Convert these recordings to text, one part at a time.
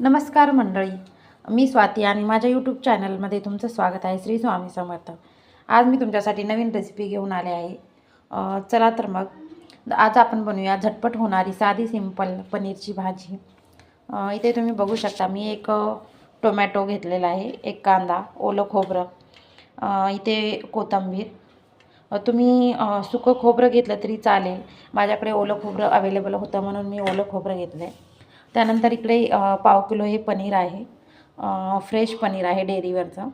नमस्कार मंडळी मी स्वाती आणि माझ्या यूट्यूब चॅनलमध्ये तुमचं स्वागत आहे श्री स्वामी समर्थ. आज मी तुमच्यासाठी नवीन रेसिपी घेऊन आले आहे. चला तर मग आज आपण बनवूया झटपट होणारी साधी सिंपल पनीरची भाजी. इथे तुम्ही बघू शकता मी एक टोमॅटो घेतलेला आहे एक कांदा ओलं खोबरं इथे कोथिंबीर. तुम्ही सुकं खोबरं घेतलं तरी चालेल. माझ्याकडे ओलं खोबरं अवेलेबल होतं म्हणून मी ओलं खोबरं घेतलं आहे त्यानंतर इकडे पाव किलो हे पनीर आहे. फ्रेश पनीर आहे डेअरीवरचं.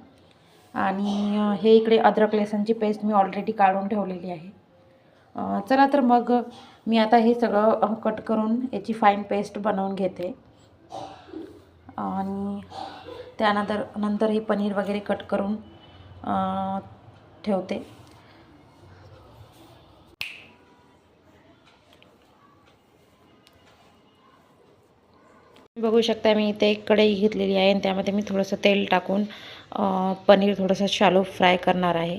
आणि हे इकडे अद्रक लसणची पेस्ट मी ऑलरेडी काढून ठेवलेली आहे. चला तर मग मी आता हे सगळं कट करून याची फाईन पेस्ट बनवून घेते. आणि त्यानंतर नंतर हे पनीर वगैरे कट करून ठेवते. बघू शकता मी इथे एक कढई घेतलेली आहे आणि त्यामध्ये मी थोडंसं तेल टाकून पनीर थोडंसं शालो फ्राय करणार आहे.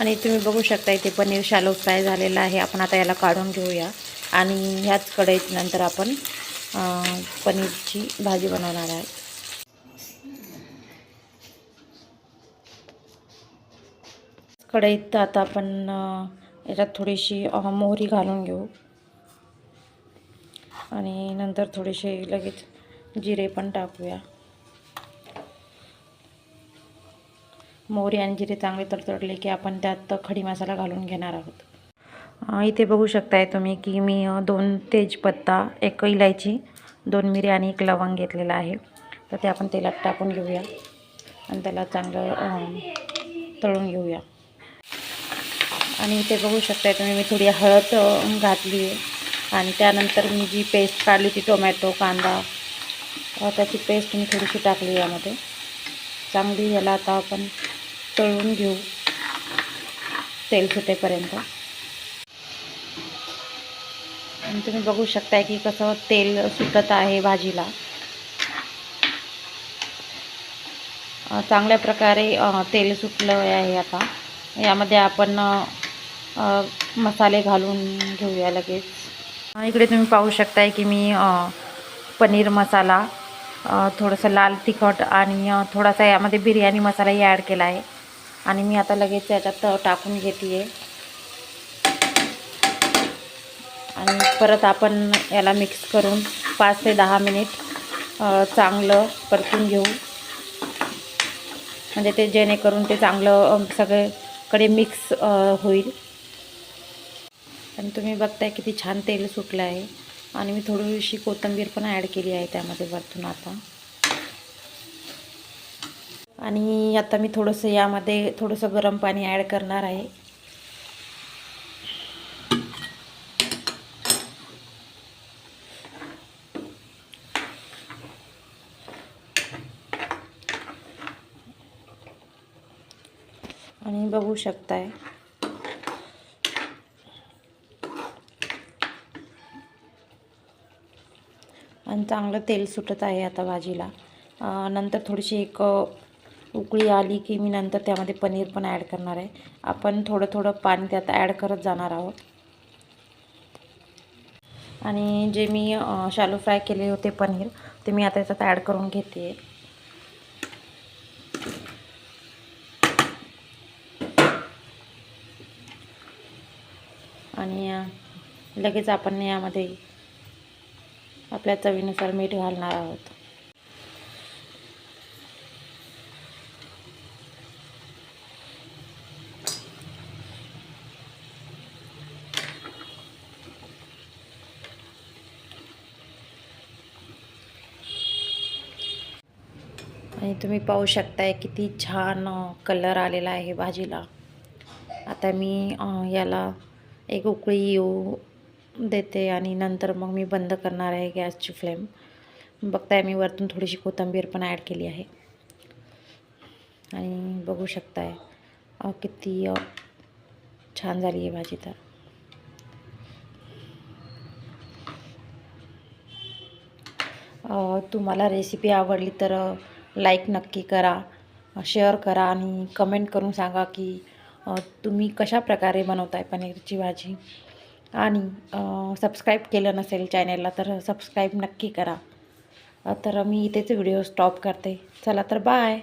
आणि तुम्ही बघू शकता इथे पनीर शालो फ्राय झालेलं आहे. आपण आता याला काढून घेऊया. आणि ह्याच कढईत नंतर आपण पनीरची भाजी बनवणार आहे. कढईत आता आपण याच्यात थोडीशी मोहरी घालून घेऊ. आणि नंतर थोडेसे लगेच जिरे पण टाकूया. मोहरी आणि जिरे चांगले तडतडले की आपण त्यात खडी मसाला घालून घेणार आहोत. इथे बघू शकताय तुम्ही की मी दोन तेजपत्ता एक इलायची दोन मिरी आणि एक लवंग घेतलेला आहे. तर ते आपण तेलात टाकून घेऊया आणि त्याला चांगलं तळून घेऊया. आणि इथे बघू शकताय तुम्ही मी थोडी हळद घातली आहे. आणि त्यानंतर मी जी पेस्ट काढली ती टोमॅटो कांदा त्याची पेस्ट मी थोडीशी टाकली यामध्ये. चांगली याला आता आपण तळून घेऊ तेल सुटेपर्यंत. आणि तुम्ही बघू शकताय की कसं तेल सुटत आहे भाजीला. चांगल्या प्रकारे तेल सुटलं आहे आता. यामध्ये आपण मसाले घालून घेऊया लगेच. इकडे तुम्ही पाहू शकताय की मी पनीर मसाला थोडंसं लाल तिखट आणि थोडासा यामध्ये बिर्याणी मसालाही ॲड केला आहे. आणि मी आता लगेच याच्यात टाकून घेते आहे आणि परत आपण याला मिक्स करून पाच ते दहा मिनिट चांगलं परतून घेऊ. म्हणजे ते जेणेकरून ते चांगलं सगळेकडे मिक्स होईल. आणि तुम्ही बघताय किती छान तेल सुटलं आहे. आणि मी थोडीशी कोथिंबीर पण ॲड केली आहे त्यामध्ये वरतून आता. आणि आता मी थोडंसं यामध्ये थोडंसं गरम पाणी ॲड करणार आहे. आणि बघू शकताय. आणि चांगलं तेल सुटत आहे आता भाजीला. नंतर थोडीशी एक उकळी आली की मी नंतर त्यामध्ये पनीर पण ॲड करणार आहे. आपण थोडं थोडं पाणी त्यात ॲड करत जाणार आहोत. आणि जे मी शालू शालो फ्राय केले होते पनीर ते मी आता त्याच्यात ॲड करून घेते. आहे आणि लगेच आपण यामध्ये आपल्या चवीनुसार मीठ घालणार आहोत. आणि तुम्ही पाहू शकताय किती छान कलर आलेला आहे भाजीला. आता मी याला एक उकळी येऊ देते आणि नंतर मग मी बंद करणार आहे गॅसची फ्लेम. बघताय मी वरतून थोडीशी कोथिंबीर पण ॲड केली आहे. आणि बघू शकताय किती छान झाली आहे भाजी तर. तुम्हाला रेसिपी आवडली तर लाईक नक्की करा शेअर करा आणि कमेंट करून सांगा की तुम्ही कशा प्रकारे बनवताय पनीरची भाजी? आणि सबस्क्राईब केलं नसेल चॅनेलला तर सबस्क्राईब नक्की करा. तर मी इथेच व्हिडिओ स्टॉप करते. चला तर बाय